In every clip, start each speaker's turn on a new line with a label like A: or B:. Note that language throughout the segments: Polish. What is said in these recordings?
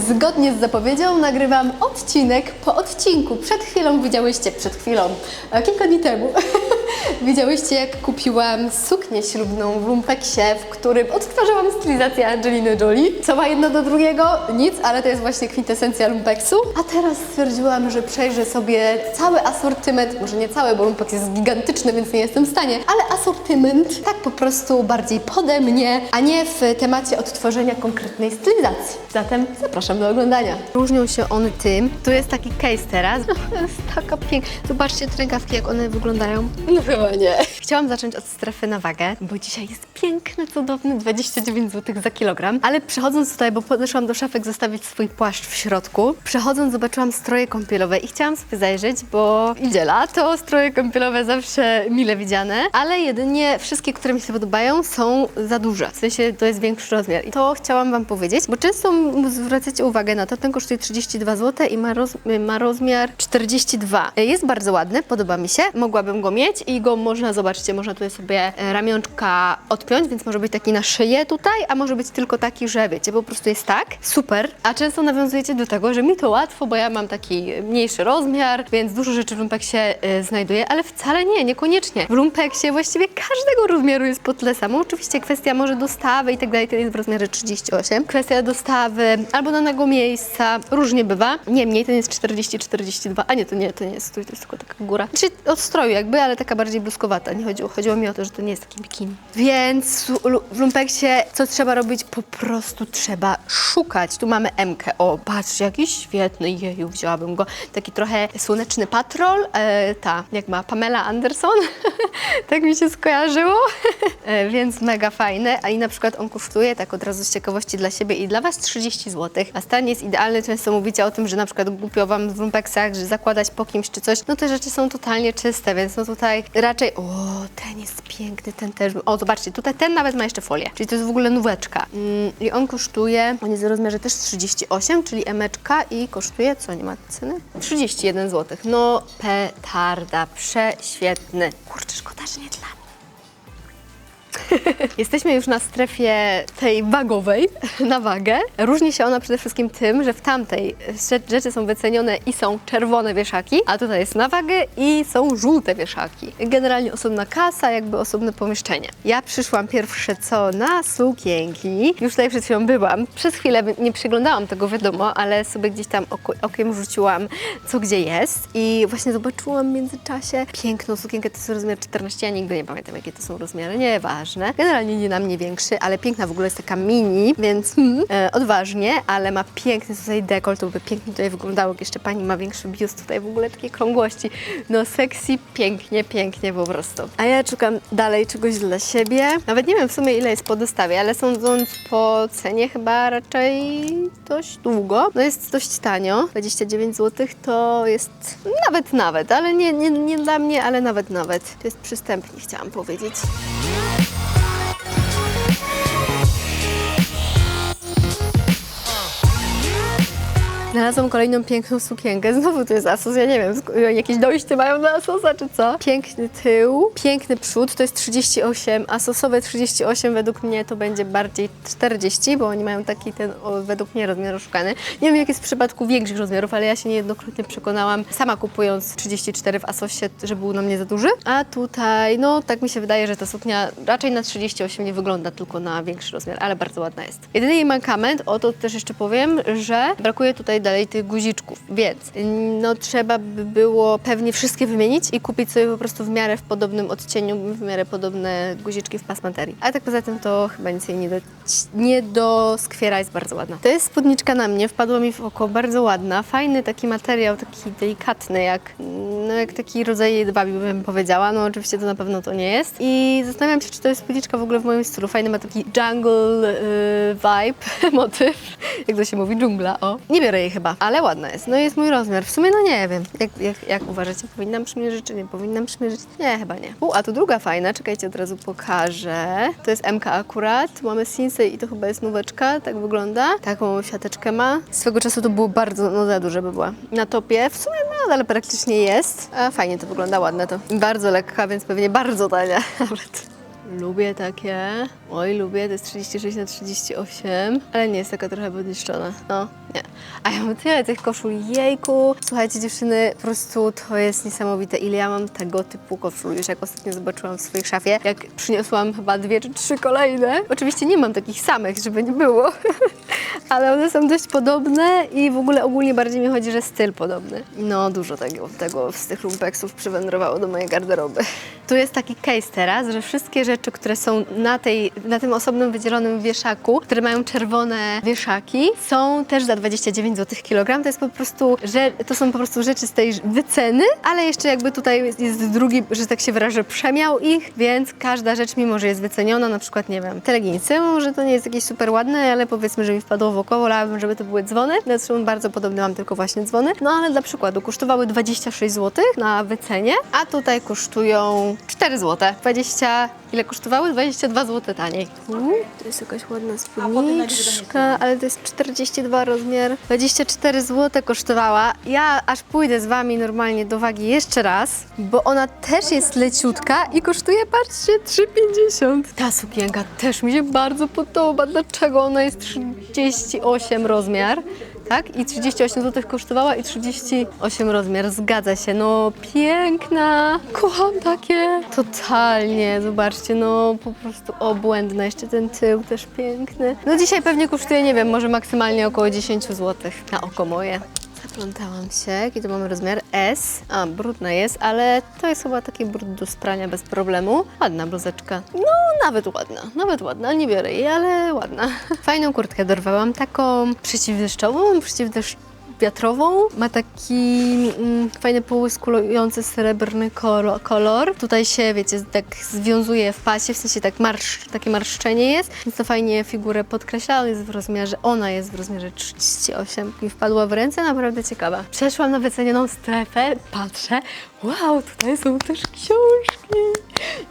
A: Zgodnie z zapowiedzią nagrywam odcinek po odcinku. Przed chwilą widziałyście, przed chwilą, e, kilka dni temu, widziałyście jak kupiłam suknię ślubną w lumpeksie, w którym odtwarzałam stylizację Angeliny Jolie. Co ma jedno do drugiego? Nic, ale to jest właśnie kwintesencja lumpeksu. A teraz stwierdziłam, że przejrzę sobie cały asortyment, może nie cały, bo lumpeks jest gigantyczny, więc nie jestem w stanie, ale asortyment tak po prostu bardziej pode mnie, a nie w temacie odtworzenia konkretnej stylizacji. Zatem zapraszam do oglądania. Różnią się one tym, tu jest taki case teraz. Jest taka piękna. Zobaczcie te rękawki, jak one wyglądają. No chyba nie. Chciałam zacząć od strefy na wagę, bo dzisiaj jest piękny, cudowny 29 zł za kilogram. Ale przechodząc tutaj, bo podeszłam do szafek zostawić swój płaszcz w środku, przechodząc zobaczyłam stroje kąpielowe i chciałam sobie zajrzeć, bo idzie lato, stroje kąpielowe zawsze mile widziane, ale jedynie wszystkie, które mi się podobają są za duże. W sensie to jest większy rozmiar. I to chciałam Wam powiedzieć, bo często zwracacie uwagę na to, ten kosztuje 32 zł i ma, roz, ma rozmiar 42. Jest bardzo ładny, podoba mi się. Mogłabym go mieć i go można, zobaczcie, można tutaj sobie e, ramionczka odpiąć, więc może być taki na szyję tutaj, a może być tylko taki, że wiecie, po prostu jest tak. Super. A często nawiązujecie do tego, że mi to łatwo, bo ja mam taki mniejszy rozmiar, więc dużo rzeczy w lumpeksie e, znajduję, ale wcale nie, niekoniecznie. W lumpeksie właściwie każdego rozmiaru jest po tyle samo. Oczywiście kwestia może dostawy i tak dalej, ten jest w rozmiarze 38. Kwestia dostawy albo danego miejsca, różnie bywa. Niemniej ten jest 40-42, a nie, to nie, to nie jest to jest tylko taka góra. Czy od stroju jakby, ale taka bardziej bluskowata. Nie chodziło, chodziło mi o to, że to nie jest taki bikini. Więc w lumpeksie co trzeba robić? Po prostu trzeba szukać. Tu mamy MK. O, patrz, jaki świetny. Jeju, wzięłabym go. Taki trochę słoneczny patrol. E, ta, jak ma Pamela Anderson. tak mi się skojarzyło. e, więc mega fajny. A i na przykład on kosztuje, tak od razu z ciekawości dla siebie i dla Was 30 zł. A stan jest idealny. Często mówicie o tym, że na przykład głupio Wam w lumpeksach, że zakładać po kimś czy coś. No te rzeczy są totalnie czyste, więc no tutaj raczej... O, ten jest piękny, ten też... O, zobaczcie, tutaj ten nawet ma jeszcze folię. Czyli to jest w ogóle nóweczka. Mm, I on kosztuje... On jest w rozmiarze też 38, czyli emeczka i kosztuje... Co, nie ma ceny? 31 zł. No, petarda. Prześwietny. Kurczę, szkoda, że nie dla mnie. Jesteśmy już na strefie tej wagowej, na wagę. Różni się ona przede wszystkim tym, że w tamtej rze- rzeczy są wycenione i są czerwone wieszaki, a tutaj jest na wagę i są żółte wieszaki. Generalnie osobna kasa, jakby osobne pomieszczenie. Ja przyszłam pierwsze co na sukienki. Już tutaj przed chwilą byłam. Przez chwilę nie przyglądałam tego, wiadomo, ale sobie gdzieś tam okiem rzuciłam, co gdzie jest. I właśnie zobaczyłam w międzyczasie piękną sukienkę, to jest rozmiar 14, ja nigdy nie pamiętam, jakie to są rozmiary, Generalnie nie na mnie większy, ale piękna w ogóle jest taka mini, więc hmm, e, odważnie, ale ma piękny tutaj dekolt, to by pięknie tutaj wyglądało, jeszcze pani ma większy biust, tutaj w ogóle takie krągłości. No sexy, pięknie, pięknie po prostu. A ja szukam dalej czegoś dla siebie. Nawet nie wiem w sumie ile jest po dostawie, ale sądząc po cenie chyba raczej dość długo. No jest dość tanio, 29 zł to jest nawet nawet, ale nie, nie, nie dla mnie, ale nawet nawet. To jest przystępnie, chciałam powiedzieć. Znalazłam kolejną piękną sukienkę. Znowu to jest Asos, ja nie wiem, jakieś dojście mają do Asosa czy co? Piękny tył, piękny przód, to jest 38, Asosowe 38 według mnie to będzie bardziej 40, bo oni mają taki ten o, według mnie rozmiar oszukany. Nie wiem jak jest w przypadku większych rozmiarów, ale ja się niejednokrotnie przekonałam, sama kupując 34 w Asosie, że był na mnie za duży. A tutaj, no tak mi się wydaje, że ta suknia raczej na 38 nie wygląda, tylko na większy rozmiar, ale bardzo ładna jest. Jedyny jej mankament, o to też jeszcze powiem, że brakuje tutaj dalej tych guziczków, więc no trzeba by było pewnie wszystkie wymienić i kupić sobie po prostu w miarę w podobnym odcieniu, w miarę podobne guziczki w pasmaterii. Ale tak poza tym to chyba nic jej nie do, nie do skwiera, jest bardzo ładna. To jest spódniczka na mnie, wpadła mi w oko, bardzo ładna, fajny taki materiał, taki delikatny, jak, no, jak taki rodzaj jedwabi bym powiedziała, no oczywiście to na pewno to nie jest. I zastanawiam się, czy to jest spódniczka w ogóle w moim stylu, fajny ma taki jungle y, vibe, motyw, jak to się mówi, dżungla, o. Nie biorę jej chyba, ale ładna jest, no jest mój rozmiar, w sumie no nie wiem, jak, jak, jak uważacie, powinnam przymierzyć, czy nie powinnam przymierzyć? Nie, chyba nie. U, a tu druga fajna, czekajcie, od razu pokażę. To jest MK akurat, mamy Sinsei i to chyba jest nóweczka, tak wygląda. Taką siateczkę ma. Swego czasu to było bardzo, no za duże by była. Na topie w sumie no, ale praktycznie jest. A fajnie to wygląda, ładne to. Bardzo lekka, więc pewnie bardzo tania nawet. Lubię takie. Oj, lubię, to jest 36 na 38, ale nie jest taka trochę podniszczona. No, nie. A ja mam tyle tych koszul, jejku. Słuchajcie dziewczyny, po prostu to jest niesamowite, ile ja mam tego typu koszul. Już jak ostatnio zobaczyłam w swojej szafie, jak przyniosłam chyba dwie czy trzy kolejne. Oczywiście nie mam takich samych, żeby nie było, ale one są dość podobne i w ogóle ogólnie bardziej mi chodzi, że styl podobny. No, dużo tego, tego z tych lumpeksów przywędrowało do mojej garderoby. Tu jest taki case teraz, że wszystkie rzeczy, które są na, tej, na tym osobnym wydzielonym wieszaku, które mają czerwone wieszaki, są też za 29 zł kilogram. To jest po prostu, że to są po prostu rzeczy z tej wyceny, ale jeszcze jakby tutaj jest, jest drugi, że tak się wyrażę, przemiał ich, więc każda rzecz, mimo że jest wyceniona, na przykład, nie wiem, te leginsy, może to nie jest jakieś super ładne, ale powiedzmy, że mi wpadło w oko, wolałabym, żeby to były dzwony. Zresztą bardzo podobne mam tylko właśnie dzwony. No ale dla przykładu kosztowały 26 zł na wycenie, a tutaj kosztują 4 zł. 20, ile kosztowały? 22 zł taniej. Uuu, to jest jakaś ładna spódniczka, ale to jest 42 rozmiar. 24 zł kosztowała. Ja aż pójdę z Wami normalnie do wagi jeszcze raz, bo ona też jest leciutka i kosztuje, patrzcie, 3,50. Ta sukienka też mi się bardzo podoba. Dlaczego ona jest 38 rozmiar? Tak? I 38 zł kosztowała i 38 rozmiar. Zgadza się. No piękna. Kocham takie. Totalnie. Zobaczcie, no po prostu obłędna. Jeszcze ten tył też piękny. No dzisiaj pewnie kosztuje, nie wiem, może maksymalnie około 10 zł na oko moje. Zaplątałam się, jaki to mamy rozmiar S. A, brudna jest, ale to jest chyba taki brud do sprania bez problemu. Ładna bluzeczka. No, nawet ładna, nawet ładna. Nie biorę jej, ale ładna. Fajną kurtkę dorwałam, taką przeciwdeszczową, przeciwdeszczową wiatrową. Ma taki mm, fajny połyskulujący srebrny kolo- kolor. Tutaj się, wiecie, tak związuje w pasie, w sensie tak marsz, takie marszczenie jest, więc to fajnie figurę podkreśla. Jest w rozmiarze, ona jest w rozmiarze 38. Mi wpadła w ręce, naprawdę ciekawa. Przeszłam na wycenioną strefę, patrzę, wow, tutaj są też książki.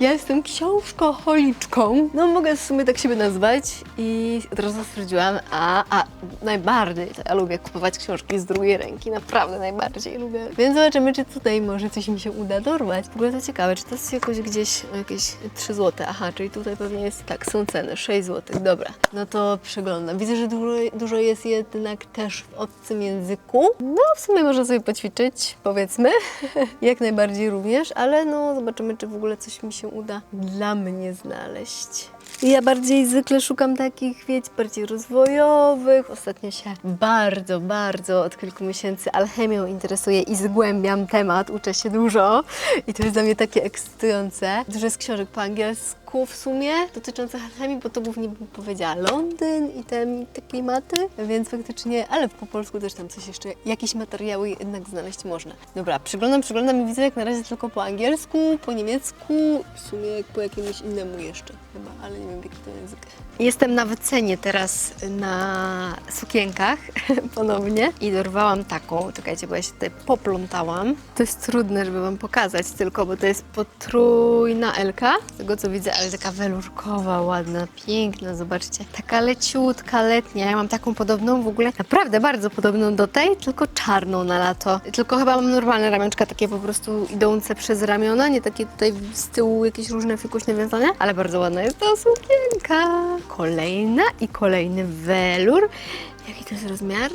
A: Ja jestem książkoholiczką. No mogę w sumie tak siebie nazwać i od razu stwierdziłam, a, a najbardziej to ja lubię kupować książki z drugiej ręki, naprawdę najbardziej lubię. Więc zobaczymy, czy tutaj może coś mi się uda dorwać. W ogóle to ciekawe, czy to jest jakoś gdzieś jakieś 3 zł. Aha, czyli tutaj pewnie jest, tak, są ceny, 6 zł, dobra. No to przeglądam. Widzę, że dużo, dużo jest jednak też w obcym języku. No w sumie można sobie poćwiczyć, powiedzmy, jak najbardziej również, ale no zobaczymy, czy w ogóle coś mi się uda dla mnie znaleźć. Ja bardziej zwykle szukam takich, wiecie, bardziej rozwojowych. Ostatnio się bardzo, bardzo od kilku miesięcy alchemią interesuję i zgłębiam temat, uczę się dużo i to jest dla mnie takie ekscytujące. Dużo jest książek po angielsku w sumie dotyczących alchemii, bo to głównie bym powiedziała Londyn i te, te klimaty, więc faktycznie, ale po polsku też tam coś jeszcze, jakieś materiały jednak znaleźć można. Dobra, przyglądam, przyglądam i widzę jak na razie tylko po angielsku, po niemiecku, w sumie po jakiemuś innemu jeszcze chyba, ale nie wiem jaki to język. Jestem na wycenie teraz na sukienkach ponownie i dorwałam taką, czekajcie, bo ja się tutaj poplątałam. To jest trudne, żeby Wam pokazać tylko, bo to jest potrójna Elka, z tego co widzę, ale taka welurkowa, ładna, piękna, zobaczcie. Taka leciutka, letnia. Ja mam taką podobną w ogóle, naprawdę bardzo podobną do tej, tylko czarną na lato. Tylko chyba mam normalne ramionczka, takie po prostu idące przez ramiona, nie takie tutaj z tyłu jakieś różne fikuśne wiązania, ale bardzo ładna jest ta sukienka. Kolejna i kolejny welur. Jaki to jest rozmiar?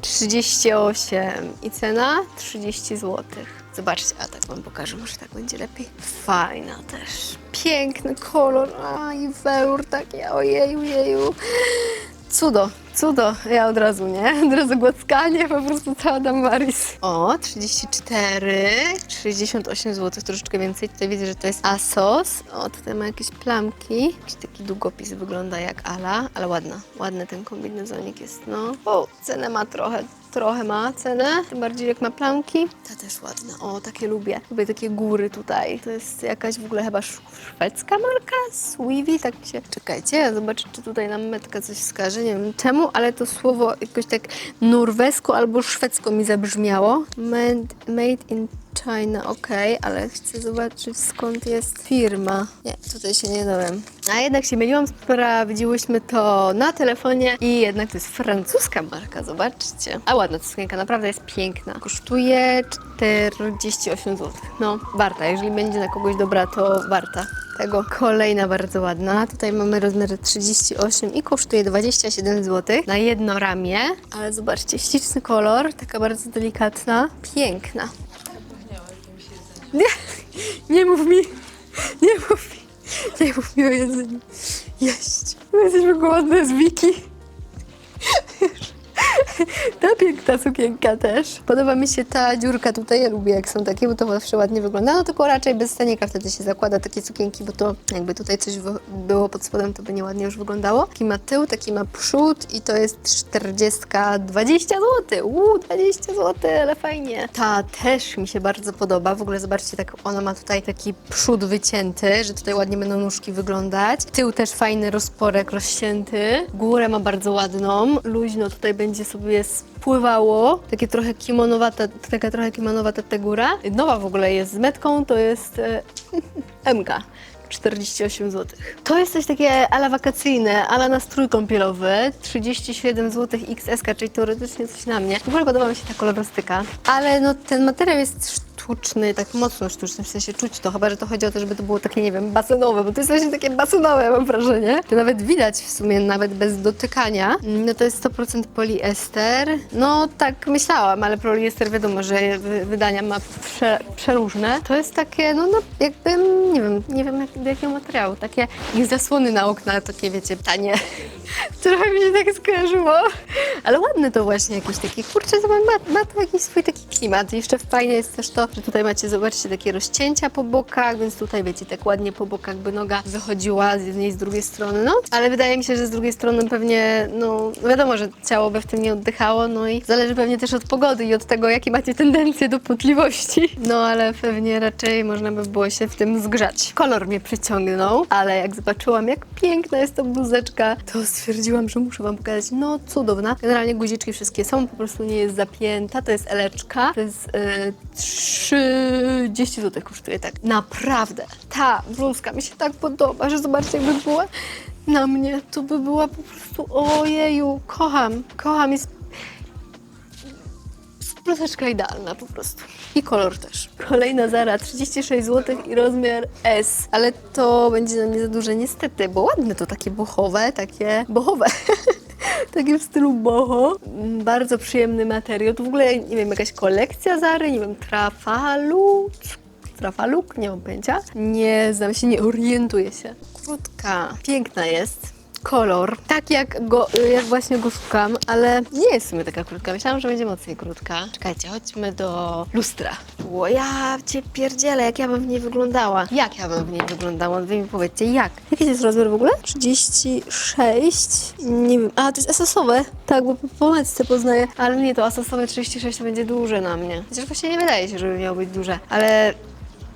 A: 38 i cena 30 zł. Zobaczcie, a tak Wam pokażę, może tak będzie lepiej. Fajna też. Piękny kolor, a i welur taki, ojeju, jeju. Cudo, cudo. Ja od razu, nie? Od razu głaskanie, po prostu cała Damaris. O, 34, 68 zł, troszeczkę więcej. Tutaj widzę, że to jest Asos. O, tutaj ma jakieś plamki. Jakiś taki długopis wygląda jak Ala, ale ładna. Ładny ten kombinezonik jest, no. O, cenę ma trochę, trochę ma cenę, tym bardziej jak ma plamki. Ta też ładna, o takie lubię. Lubię takie góry tutaj. To jest jakaś w ogóle chyba sz- szwedzka marka? Sweevy, tak się... Czekajcie, ja zobaczę, czy tutaj nam metka coś wskaże, nie wiem czemu, ale to słowo jakoś tak norwesko albo szwedzko mi zabrzmiało. Made, made in China, okej, ale chcę zobaczyć skąd jest firma. Nie, tutaj się nie dowiem. A jednak się myliłam, sprawdziłyśmy to na telefonie i jednak to jest francuska marka, zobaczcie. A ładna ta sukienka, naprawdę jest piękna. Kosztuje 48 zł. No, warta, jeżeli będzie na kogoś dobra, to warta. tego. Kolejna bardzo ładna. Tutaj mamy rozmiar 38 i kosztuje 27 zł na jedno ramię. Ale zobaczcie, śliczny kolor, taka bardzo delikatna, piękna. Nie, nie mów mi, nie mów mi, nie mów mi o jedzeniu. Jeść. My jesteśmy głodne z Wiki. Ta piękna sukienka też. Podoba mi się ta dziurka tutaj, ja lubię jak są takie, bo to zawsze ładnie wygląda. No tylko raczej bez stanika wtedy się zakłada takie sukienki, bo to jakby tutaj coś było pod spodem, to by nieładnie już wyglądało. Taki ma tył, taki ma przód i to jest 40, 20 zł. Uuu, 20 zł, ale fajnie. Ta też mi się bardzo podoba. W ogóle zobaczcie, tak ona ma tutaj taki przód wycięty, że tutaj ładnie będą nóżki wyglądać. Tył też fajny rozporek rozcięty. Górę ma bardzo ładną. Luźno tutaj będzie sobie spływało. Takie trochę kimonowata, taka trochę kimonowata ta góra. Nowa w ogóle jest z metką, to jest e, MK. 48 zł. To jest coś takie ala wakacyjne, ala nastrój kąpielowy. 37 zł XS, czyli teoretycznie coś na mnie. W ogóle podoba mi się ta kolorystyka. Ale no ten materiał jest sztuczny, tak mocno sztuczny, w sensie czuć to, chyba że to chodzi o to, żeby to było takie, nie wiem, basenowe, bo to jest właśnie takie basenowe, mam wrażenie. To nawet widać w sumie, nawet bez dotykania. No to jest 100% poliester. No tak myślałam, ale poliester wiadomo, że wy- wydania ma prze, przeróżne. To jest takie, no, no jakby, nie wiem, nie wiem jak, do jakiego materiału, takie jak zasłony na okna, takie wiecie, tanie. Trochę mi się tak skojarzyło. Ale ładne to właśnie jakieś takie, kurczę, ma, ma to jakiś swój taki klimat. Jeszcze fajne jest też to, że tutaj macie, zobaczcie, takie rozcięcia po bokach, więc tutaj wiecie, tak ładnie po bokach by noga wychodziła z jednej z drugiej strony, no. Ale wydaje mi się, że z drugiej strony pewnie, no wiadomo, że ciało by w tym nie oddychało, no i zależy pewnie też od pogody i od tego, jakie macie tendencje do potliwości. No ale pewnie raczej można by było się w tym zgrzać. Kolor mnie przyciągnął, ale jak zobaczyłam, jak piękna jest to bluzeczka, to stwierdziłam, że muszę wam pokazać. No cudowna. Generalnie guziczki wszystkie są, po prostu nie jest zapięta. To jest eleczka. To jest e, 30 zł kosztuje tak. Naprawdę. Ta bluzka mi się tak podoba, że zobaczcie, jakby była na mnie, to by była po prostu ojeju, kocham, kocham, jest bluzeczka idealna po prostu. I kolor też. Kolejna Zara, 36 zł i rozmiar S. Ale to będzie na mnie za duże niestety, bo ładne to takie bohowe, takie bohowe. takie w stylu boho. Bardzo przyjemny materiał. To w ogóle, nie wiem, jakaś kolekcja Zary, nie wiem, trafalu, trafaluk, nie mam pojęcia. Nie znam się, nie orientuję się. Krótka, piękna jest kolor, tak jak, go, jak właśnie go szukam, ale nie jest w sumie taka krótka. Myślałam, że będzie mocniej krótka. Czekajcie, chodźmy do lustra. O, ja cię pierdzielę, jak ja bym w niej wyglądała. Jak ja bym w niej wyglądała? Wy mi powiedzcie, jak? Jaki to jest rozmiar w ogóle? 36? Nie wiem. A, to jest asosowe. Tak, bo po pomecce poznaję. Ale nie, to asosowe 36 to będzie duże na mnie. Chociaż właśnie nie wydaje się, żeby miało być duże. Ale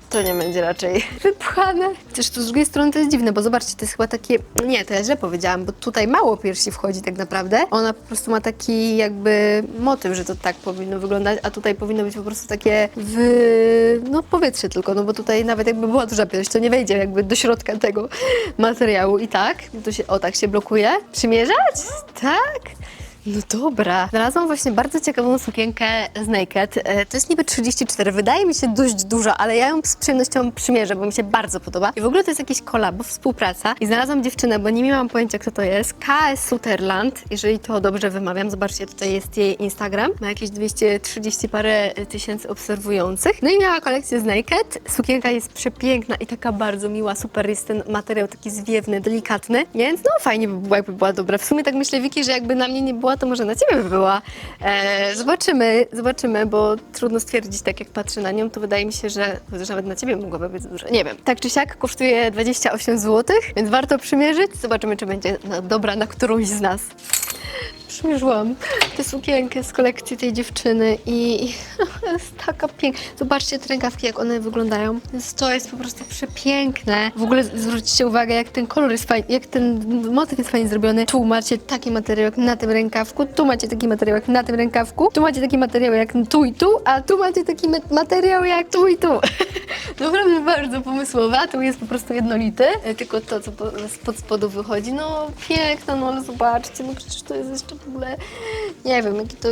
A: to nie będzie raczej wypchane. Też tu z drugiej strony to jest dziwne, bo zobaczcie, to jest chyba takie... Nie, to ja źle powiedziałam, bo tutaj mało piersi wchodzi tak naprawdę. Ona po prostu ma taki jakby motyw, że to tak powinno wyglądać, a tutaj powinno być po prostu takie w... no powietrze tylko, no bo tutaj nawet jakby była duża pierś, to nie wejdzie jakby do środka tego materiału i tak, się, o tak się blokuje. Przymierzać? Tak? No dobra. Znalazłam właśnie bardzo ciekawą sukienkę z Naked. E, To jest niby 34, wydaje mi się dość duża, ale ja ją z przyjemnością przymierzę, bo mi się bardzo podoba. I w ogóle to jest jakiś kolabo, współpraca. I znalazłam dziewczynę, bo nie miałam pojęcia, kto to jest. KS Sutherland, jeżeli to dobrze wymawiam. Zobaczcie, tutaj jest jej Instagram. Ma jakieś 230 parę tysięcy obserwujących. No i miała kolekcję z Naked. Sukienka jest przepiękna i taka bardzo miła. Super jest ten materiał taki zwiewny, delikatny. Więc no fajnie by było, jakby była dobra. W sumie tak myślę, Wiki, że jakby na mnie nie była, to może na ciebie by była. E, zobaczymy, zobaczymy, bo trudno stwierdzić, tak jak patrzę na nią, to wydaje mi się, że nawet na ciebie mogłaby być duża. Nie wiem. Tak czy siak kosztuje 28 zł, więc warto przymierzyć. Zobaczymy, czy będzie dobra na którąś z nas. Przymierzyłam tę sukienkę z kolekcji tej dziewczyny i jest taka piękna. Zobaczcie te rękawki, jak one wyglądają. Więc to jest po prostu przepiękne. W ogóle zwróćcie uwagę, jak ten kolor jest fajny, jak ten motyw jest fajnie zrobiony. Tu macie taki materiał jak na tym rękawku, tu macie taki materiał jak na tym rękawku, tu macie taki materiał jak tu i tu, a tu macie taki materiał jak tu i tu. Naprawdę bardzo pomysłowe, a tu jest po prostu jednolity, e, tylko to, co po, spod spodu wychodzi, no piękno, no ale zobaczcie, no przecież to jest jeszcze ogóle nie wiem, to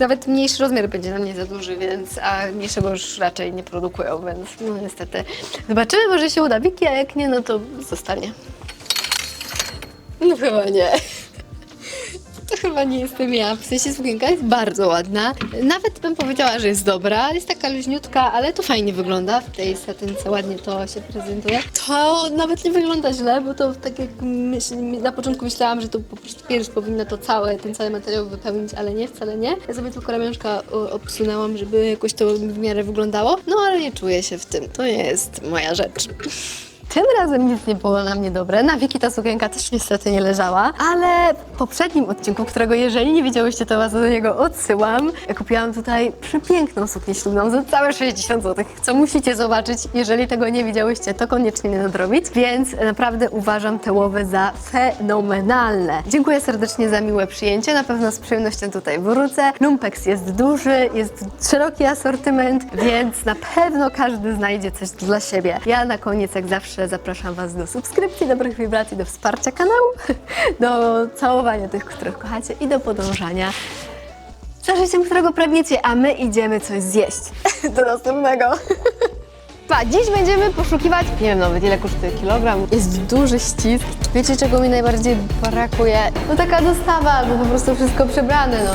A: nawet mniejszy rozmiar będzie na mnie za duży, więc a mniejszego już raczej nie produkują, więc no niestety. Zobaczymy, może się uda Wiki, a jak nie, no to zostanie. No chyba nie. Chyba nie jestem ja. W sensie sukienka jest bardzo ładna. Nawet bym powiedziała, że jest dobra. Jest taka luźniutka, ale to fajnie wygląda. W tej satynce ładnie to się prezentuje. To nawet nie wygląda źle, bo to tak jak myśl, na początku myślałam, że to po prostu pierś powinno to całe, ten cały materiał wypełnić, ale nie, wcale nie. Ja sobie tylko ramionczka obsunęłam, żeby jakoś to w miarę wyglądało. No ale nie czuję się w tym. To nie jest moja rzecz. Tym razem nic nie było na mnie dobre. Na Wiki ta sukienka też niestety nie leżała, ale w poprzednim odcinku, którego jeżeli nie widziałyście, to was do niego odsyłam. Kupiłam tutaj przepiękną suknię ślubną za całe 60 zł, co musicie zobaczyć. Jeżeli tego nie widziałyście, to koniecznie nie nadrobić, więc naprawdę uważam te łowy za fenomenalne. Dziękuję serdecznie za miłe przyjęcie, na pewno z przyjemnością tutaj wrócę. Lumpex jest duży, jest szeroki asortyment, więc na pewno każdy znajdzie coś dla siebie. Ja na koniec, jak zawsze, zapraszam Was do subskrypcji, dobrych wibracji, do wsparcia kanału, do całowania tych, których kochacie i do podążania za życiem, którego pragniecie, a my idziemy coś zjeść. Do następnego. Pa, dziś będziemy poszukiwać, nie wiem nawet ile kosztuje kilogram. Jest duży ścisk. Wiecie czego mi najbardziej brakuje? No taka dostawa albo po prostu wszystko przebrane, no.